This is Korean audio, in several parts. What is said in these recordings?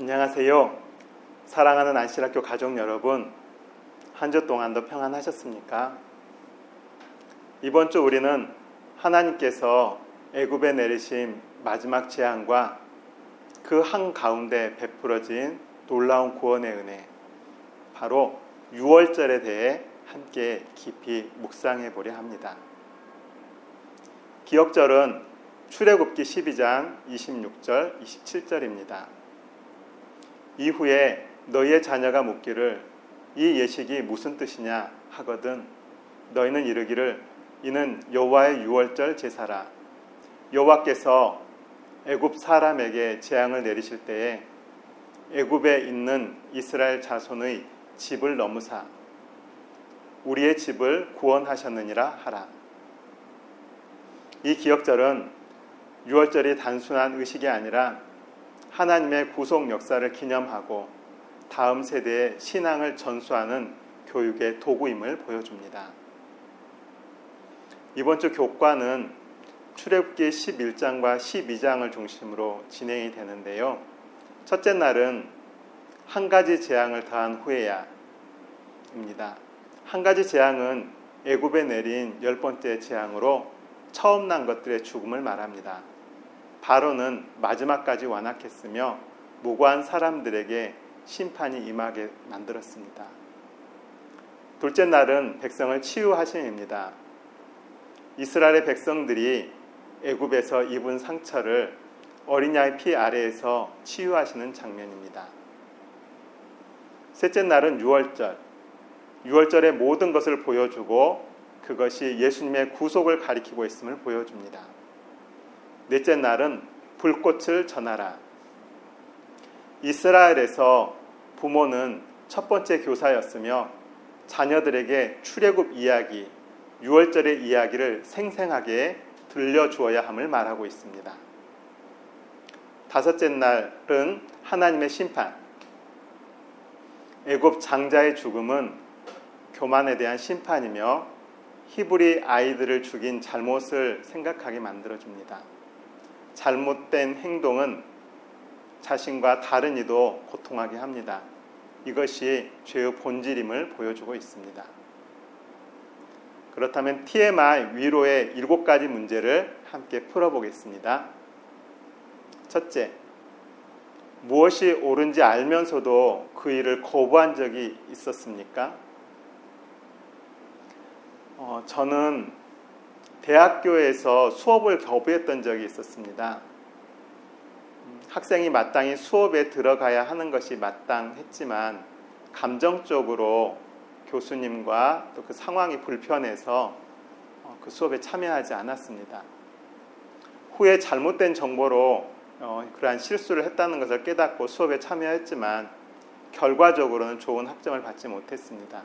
안녕하세요. 사랑하는 안실학교 가족 여러분, 한 주 동안도 평안하셨습니까? 이번 주 우리는 하나님께서 애굽에 내리신 마지막 재앙과 그 한 가운데 베풀어진 놀라운 구원의 은혜, 바로 6월절에 대해 함께 깊이 묵상해 보려 합니다. 기억절은 출애굽기 12장 26절, 27절입니다. 이후에 너희의 자녀가 묻기를 이 예식이 무슨 뜻이냐 하거든 너희는 이르기를 이는 여호와의 유월절 제사라 여호와께서 애굽 사람에게 재앙을 내리실 때에 애굽에 있는 이스라엘 자손의 집을 넘으사 우리의 집을 구원하셨느니라 하라. 이 기억절은 유월절이 단순한 의식이 아니라 하나님의 구속 역사를 기념하고 다음 세대의 신앙을 전수하는 교육의 도구임을 보여줍니다. 이번 주 교과는 출애굽기 11장과 12장을 중심으로 진행이 되는데요. 첫째 날은 한 가지 재앙을 더한 후에야입니다. 한 가지 재앙은 애굽에 내린 열 번째 재앙으로 처음 난 것들의 죽음을 말합니다. 바로는 마지막까지 완악했으며 무고한 사람들에게 심판이 임하게 만들었습니다. 둘째 날은 백성을 치유하심입니다. 이스라엘의 백성들이 애굽에서 입은 상처를 어린 양의 피 아래에서 치유하시는 장면입니다. 셋째 날은 6월절. 6월절의 모든 것을 보여주고 그것이 예수님의 구속을 가리키고 있음을 보여줍니다. 넷째 날은 불꽃을 전하라. 이스라엘에서 부모는 첫 번째 교사였으며 자녀들에게 출애굽 이야기, 6월절의 이야기를 생생하게 들려주어야 함을 말하고 있습니다. 다섯째 날은 하나님의 심판. 애굽 장자의 죽음은 교만에 대한 심판이며 히브리 아이들을 죽인 잘못을 생각하게 만들어 줍니다. 잘못된 행동은 자신과 다른 이도 고통하게 합니다. 이것이 죄의 본질임을 보여주고 있습니다. 그렇다면 TMI 위로의 일곱 가지 문제를 함께 풀어보겠습니다. 첫째, 무엇이 옳은지 알면서도 그 일을 거부한 적이 있었습니까? 어, 저는 대학교에서 수업을 거부했던 적이 있었습니다. 학생이 마땅히 수업에 들어가야 하는 것이 마땅했지만 감정적으로 교수님과 또 그 상황이 불편해서 어, 그 수업에 참여하지 않았습니다. 후에 잘못된 정보로 어, 그러한 실수를 했다는 것을 깨닫고 수업에 참여했지만 결과적으로는 좋은 학점을 받지 못했습니다.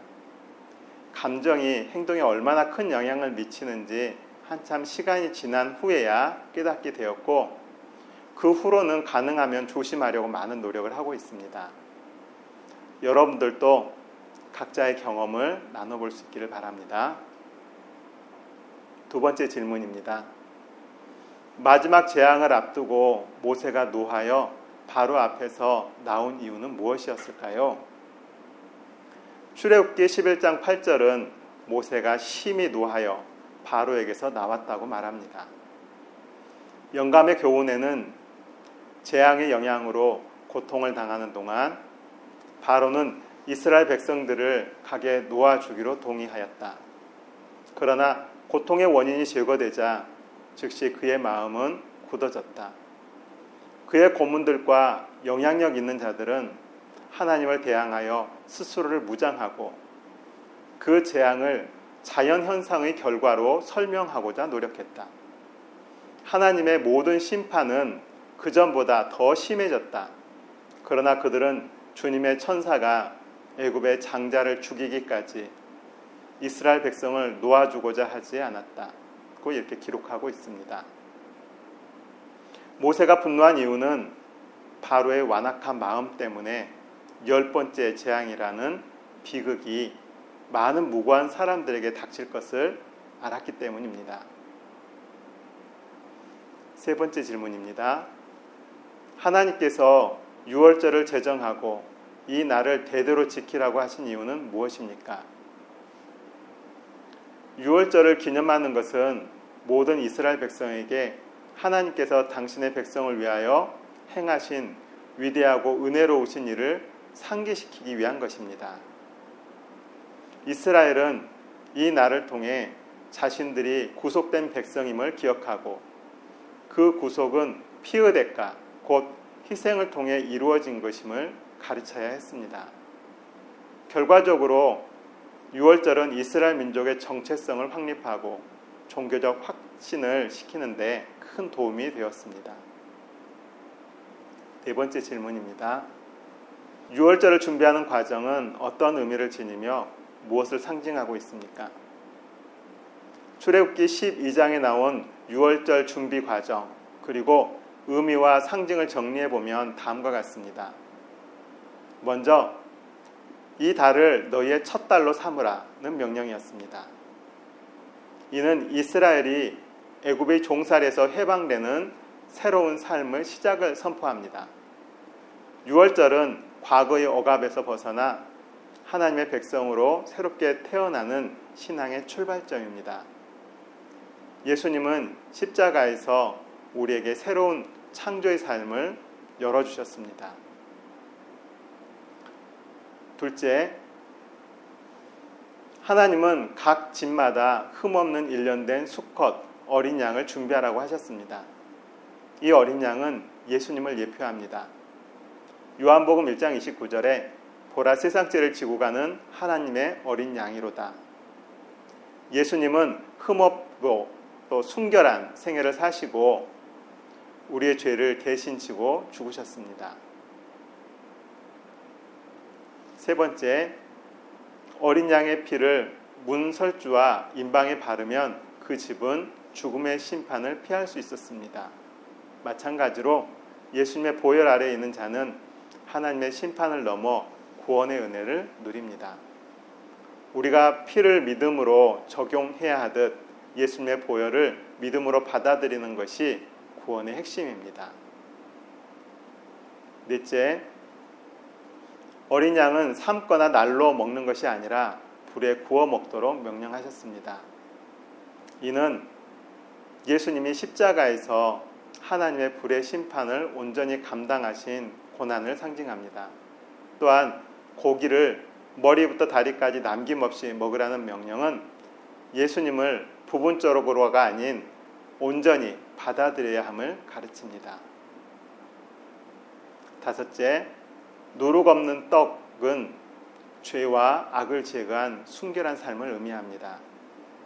감정이 행동에 얼마나 큰 영향을 미치는지 한참 시간이 지난 후에야 깨닫게 되었고 그 후로는 가능하면 조심하려고 많은 노력을 하고 있습니다. 여러분들도 각자의 경험을 나눠볼 수 있기를 바랍니다. 두 번째 질문입니다. 마지막 재앙을 앞두고 모세가 노하여 바로 앞에서 나온 이유는 무엇이었을까요? 출애굽기 11장 8절은 모세가 심히 노하여 바로에게서 나왔다고 말합니다. 영감의 교훈에는 재앙의 영향으로 고통을 당하는 동안 바로는 이스라엘 백성들을 가게 놓아주기로 동의하였다. 그러나 고통의 원인이 제거되자 즉시 그의 마음은 굳어졌다. 그의 고문들과 영향력 있는 자들은 하나님을 대항하여 스스로를 무장하고 그 재앙을 자연 현상의 결과로 설명하고자 노력했다. 하나님의 모든 심판은 그 전보다 더 심해졌다. 그러나 그들은 주님의 천사가 애굽의 장자를 죽이기까지 이스라엘 백성을 놓아주고자 하지 않았다 고 이렇게 기록하고 있습니다. 모세가 분노한 이유는 바로의 완악한 마음 때문에 열 번째 재앙이라는 비극이 많은 무고한 사람들에게 닥칠 것을 알았기 때문입니다. 세 번째 질문입니다. 하나님께서 유월절을 제정하고 이 날을 대대로 지키라고 하신 이유는 무엇입니까? 유월절을 기념하는 것은 모든 이스라엘 백성에게 하나님께서 당신의 백성을 위하여 행하신 위대하고 은혜로우신 일을 상기시키기 위한 것입니다. 이스라엘은 이 날을 통해 자신들이 구속된 백성임을 기억하고 그 구속은 피의 대가, 곧 희생을 통해 이루어진 것임을 가르쳐야 했습니다. 결과적으로 6월절은 이스라엘 민족의 정체성을 확립하고 종교적 확신을 시키는데 큰 도움이 되었습니다. 네 번째 질문입니다. 6월절을 준비하는 과정은 어떤 의미를 지니며 무엇을 상징하고 있습니까? 출애굽기 12장에 나온 6월절 준비 과정 그리고 의미와 상징을 정리해 보면 다음과 같습니다. 먼저 이 달을 너희의 첫 달로 삼으라는 명령이었습니다. 이는 이스라엘이 애굽의 종살에서 해방되는 새로운 삶의 시작을 선포합니다. 6월절은 과거의 억압에서 벗어나 하나님의 백성으로 새롭게 태어나는 신앙의 출발점입니다. 예수님은 십자가에서 우리에게 새로운 창조의 삶을 열어주셨습니다. 둘째, 하나님은 각 집마다 흠없는 일련된 수컷 어린 양을 준비하라고 하셨습니다. 이 어린 양은 예수님을 예표합니다. 요한복음 1장 29절에 보라 세상죄를 지고 가는 하나님의 어린 양이로다. 예수님은 흠없고 또 순결한 생애를 사시고 우리의 죄를 대신 지고 죽으셨습니다. 세 번째, 어린 양의 피를 문설주와 인방에 바르면 그 집은 죽음의 심판을 피할 수 있었습니다. 마찬가지로 예수님의 보혈 아래에 있는 자는 하나님의 심판을 넘어 구원의 은혜를 누립니다. 우리가 피를 믿음으로 적용해야 하듯 예수님의 보혈을 믿음으로 받아들이는 것이 구원의 핵심입니다. 넷째, 어린 양은 삶거나 날로 먹는 것이 아니라 불에 구워 먹도록 명령하셨습니다. 이는 예수님이 십자가에서 하나님의 불의 심판을 온전히 감당하신 고난을 상징합니다. 또한 고기를 머리부터 다리까지 남김없이 먹으라는 명령은 예수님을 부분적으로가 아닌 온전히 받아들여야 함을 가르칩니다. 다섯째, 누룩 없는 떡은 죄와 악을 제거한 순결한 삶을 의미합니다.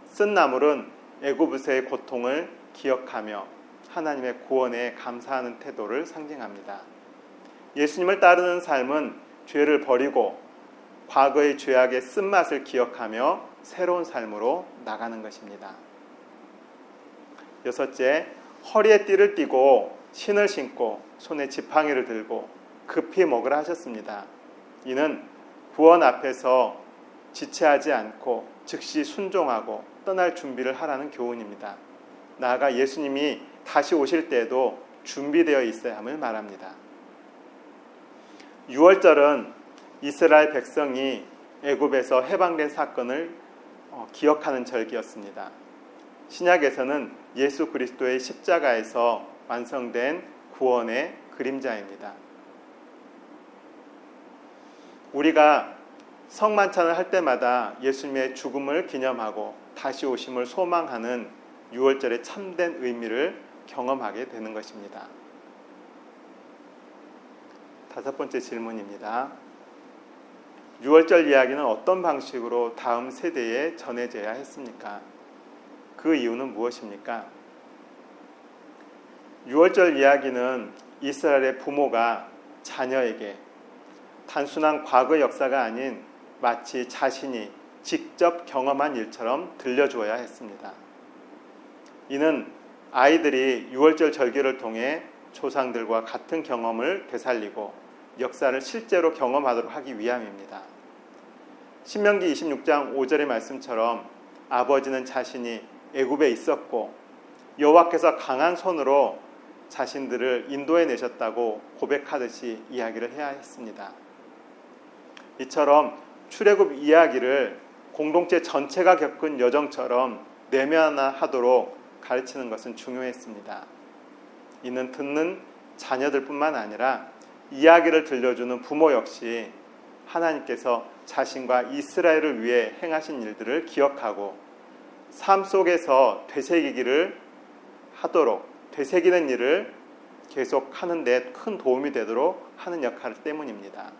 쓴 나물은 애굽에서의 고통을 기억하며 하나님의 구원에 감사하는 태도를 상징합니다. 예수님을 따르는 삶은 죄를 버리고 과거의 죄악의 쓴맛을 기억하며 새로운 삶으로 나가는 것입니다. 여섯째, 허리에 띠를 띠고 신을 신고 손에 지팡이를 들고 급히 먹으라 하셨습니다. 이는 구원 앞에서 지체하지 않고 즉시 순종하고 떠날 준비를 하라는 교훈입니다. 나아가 예수님이 다시 오실 때에도 준비되어 있어야 함을 말합니다. 6월절은 이스라엘 백성이 애굽에서 해방된 사건을 어, 기억하는 절기였습니다. 신약에서는 예수 그리스도의 십자가에서 완성된 구원의 그림자입니다. 우리가 성만찬을 할 때마다 예수님의 죽음을 기념하고 다시 오심을 소망하는 6월절의 참된 의미를 경험하게 되는 것입니다. 다섯 번째 질문입니다. 6월절 이야기는 어떤 방식으로 다음 세대에 전해져야 했습니까? 그 이유는 무엇입니까? 6월절 이야기는 이스라엘의 부모가 자녀에게 단순한 과거 역사가 아닌 마치 자신이 직접 경험한 일처럼 들려주어야 했습니다. 이는 아이들이 6월절 절기를 통해 조상들과 같은 경험을 되살리고 역사를 실제로 경험하도록 하기 위함입니다. 신명기 26장 5절의 말씀처럼 아버지는 자신이 애굽에 있었고 여호와께서 강한 손으로 자신들을 인도해 내셨다고 고백하듯이 이야기를 해야 했습니다. 이처럼 출애굽 이야기를 공동체 전체가 겪은 여정처럼 내면화하도록 가르치는 것은 중요했습니다. 이는 듣는 자녀들뿐만 아니라 이야기를 들려주는 부모 역시 하나님께서 자신과 이스라엘을 위해 행하신 일들을 기억하고 삶 속에서 되새기기를 하도록 되새기는 일을 계속 하는데 큰 도움이 되도록 하는 역할 때문입니다.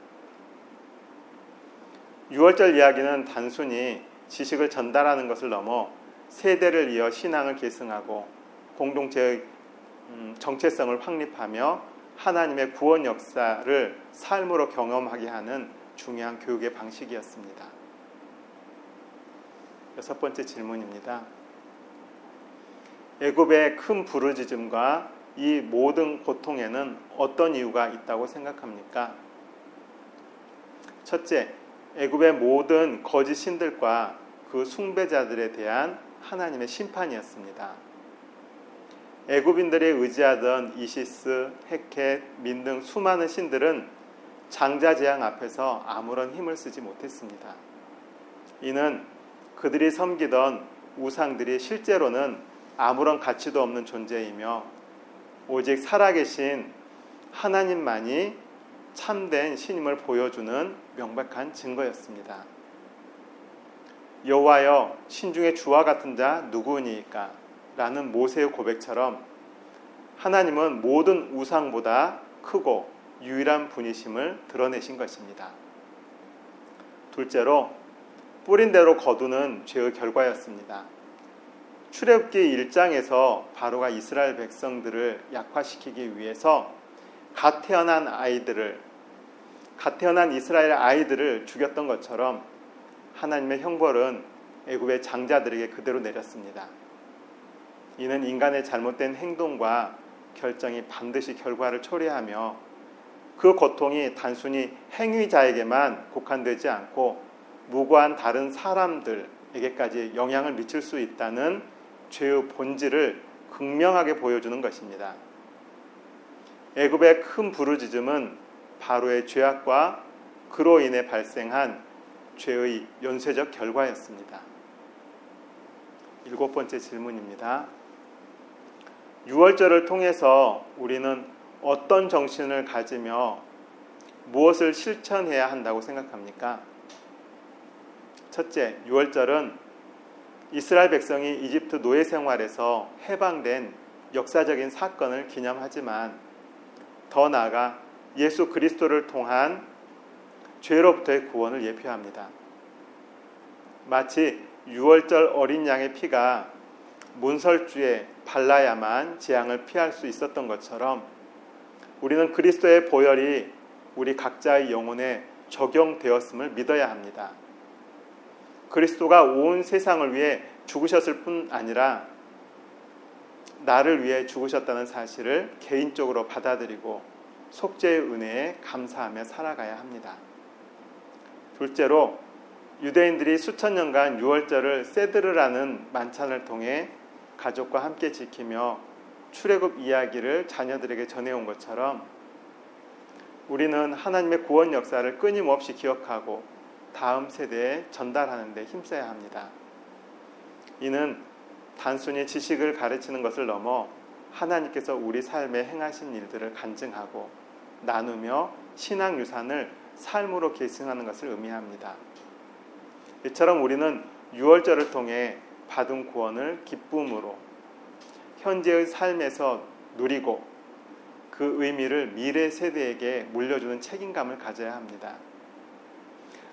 6월절 이야기는 단순히 지식을 전달하는 것을 넘어 세대를 이어 신앙을 계승하고 공동체의 음, 정체성을 확립하며 하나님의 구원 역사를 삶으로 경험하게 하는 중요한 교육의 방식이었습니다. 여섯 번째 질문입니다. 애굽의 큰 부르짖음과 이 모든 고통에는 어떤 이유가 있다고 생각합니까? 첫째, 애굽의 모든 거짓 신들과 그 숭배자들에 대한 하나님의 심판이었습니다. 애굽인들이 의지하던 이시스, 헤켓, 민 등 수많은 신들은 장자 재앙 앞에서 아무런 힘을 쓰지 못했습니다. 이는 그들이 섬기던 우상들이 실제로는 아무런 가치도 없는 존재이며 오직 살아계신 하나님만이 참된 신임을 보여주는 명백한 증거였습니다. 여호와여 신중의 주와 같은 자 누구니까? 라는 모세의 고백처럼 하나님은 모든 우상보다 크고 유일한 분이심을 드러내신 것입니다. 둘째로 뿌린 대로 거두는 죄의 결과였습니다. 출애굽기 1장에서 바로가 이스라엘 백성들을 약화시키기 위해서 갓 태어난 아이들을 갓 태어난 이스라엘 아이들을 죽였던 것처럼 하나님의 형벌은 애굽의 장자들에게 그대로 내렸습니다. 이는 인간의 잘못된 행동과 결정이 반드시 결과를 초래하며 그 고통이 단순히 행위자에게만 국한되지 않고 무고한 다른 사람들에게까지 영향을 미칠 수 있다는 죄의 본질을 극명하게 보여주는 것입니다. 애굽의 큰 부르짖음은 바로의 죄악과 그로 인해 발생한 죄의 연쇄적 결과였습니다. 일곱 번째 질문입니다. 6월절을 통해서 우리는 어떤 정신을 가지며 무엇을 실천해야 한다고 생각합니까? 첫째, 6월절은 이스라엘 백성이 이집트 노예 생활에서 해방된 역사적인 사건을 기념하지만 더 나아가 예수 그리스도를 통한 죄로부터의 구원을 예표합니다. 마치 6월절 어린 양의 피가 문설주에 발라야만 재앙을 피할 수 있었던 것처럼 우리는 그리스도의 보혈이 우리 각자의 영혼에 적용되었음을 믿어야 합니다. 그리스도가 온 세상을 위해 죽으셨을 뿐 아니라 나를 위해 죽으셨다는 사실을 개인적으로 받아들이고 속죄의 은혜에 감사하며 살아가야 합니다. 둘째로 유대인들이 수천 년간 유월절을 세드르라는 만찬을 통해 가족과 함께 지키며 출애굽 이야기를 자녀들에게 전해온 것처럼 우리는 하나님의 구원 역사를 끊임없이 기억하고 다음 세대에 전달하는 데 힘써야 합니다. 이는 단순히 지식을 가르치는 것을 넘어 하나님께서 우리 삶에 행하신 일들을 간증하고 나누며 신앙 유산을 삶으로 계승하는 것을 의미합니다. 이처럼 우리는 유월절을 통해 받은 구원을 기쁨으로 현재의 삶에서 누리고 그 의미를 미래 세대에게 물려주는 책임감을 가져야 합니다.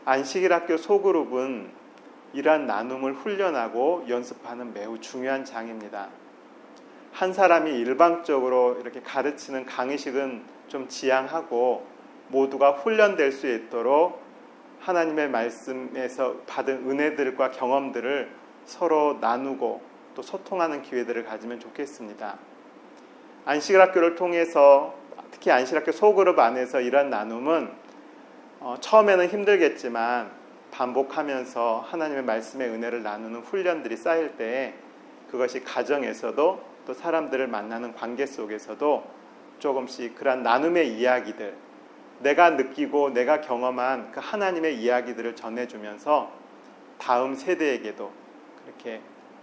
안식일 학교 소그룹은 이러한 나눔을 훈련하고 연습하는 매우 중요한 장입니다. 한 사람이 일방적으로 이렇게 가르치는 강의식은 좀 지양하고 모두가 훈련될 수 있도록 하나님의 말씀에서 받은 은혜들과 경험들을 서로 나누고 또 소통하는 기회들을 가지면 좋겠습니다. 안식일 학교를 통해서 특히 안식일 학교 소그룹 안에서 이런 나눔은 어, 처음에는 힘들겠지만 반복하면서 하나님의 말씀의 은혜를 나누는 훈련들이 쌓일 때 그것이 가정에서도 또 사람들을 만나는 관계 속에서도 조금씩 그런 나눔의 이야기들, 내가 느끼고 내가 경험한 그 하나님의 이야기들을 전해주면서 다음 세대에게도 그렇게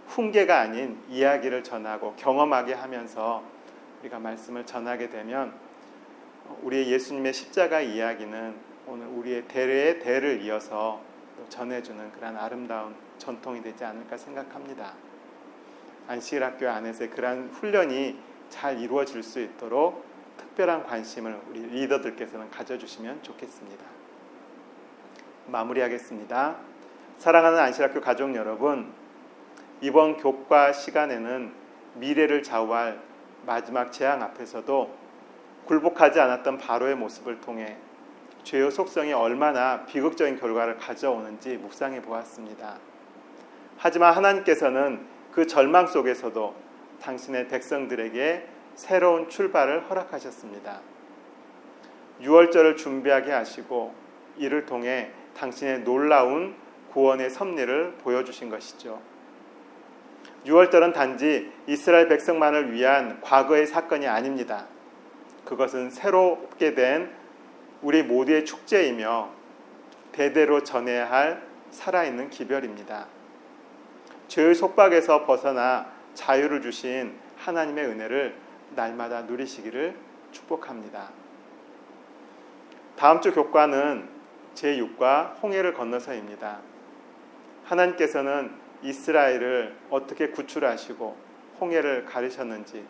훈계가 아닌 이야기를 전하고 경험하게 하면서 우리가 말씀을 전하게 되면 우리의 예수님의 십자가 이야기는 오늘 우리의 대의 대를 이어서 전해주는 그런 아름다운 전통이 되지 않을까 생각합니다. 안식일학교 안에서 그러한 훈련이 잘 이루어질 수 있도록 특별한 관심을 우리 리더들께서는 가져주시면 좋겠습니다. 마무리하겠습니다. 사랑하는 안식학교 가족 여러분, 이번 교과 시간에는 미래를 좌우할 마지막 재앙 앞에서도 굴복하지 않았던 바로의 모습을 통해 죄의 속성이 얼마나 비극적인 결과를 가져오는지 묵상해 보았습니다. 하지만 하나님께서는 그 절망 속에서도 당신의 백성들에게 새로운 출발을 허락하셨습니다. 6월절을 준비하게 하시고 이를 통해 당신의 놀라운 구원의 섭리를 보여주신 것이죠. 6월절은 단지 이스라엘 백성만을 위한 과거의 사건이 아닙니다. 그것은 새롭게 된 우리 모두의 축제이며 대대로 전해야 할 살아있는 기별입니다. 죄의 속박에서 벗어나 자유를 주신 하나님의 은혜를 날마다 누리시기를 축복합니다. 다음 주 교과는 제6과 홍해를 건너서입니다. 하나님께서는 이스라엘을 어떻게 구출하시고 홍해를 가르셨는지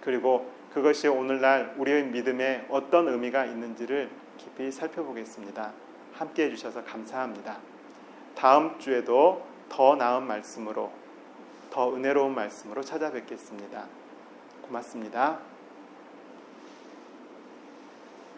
그리고 그것이 오늘날 우리의 믿음에 어떤 의미가 있는지를 깊이 살펴보겠습니다. 함께 해주셔서 감사합니다. 다음 주에도 더 나은 말씀으로 더 은혜로운 말씀으로 찾아뵙겠습니다. 고맙습니다.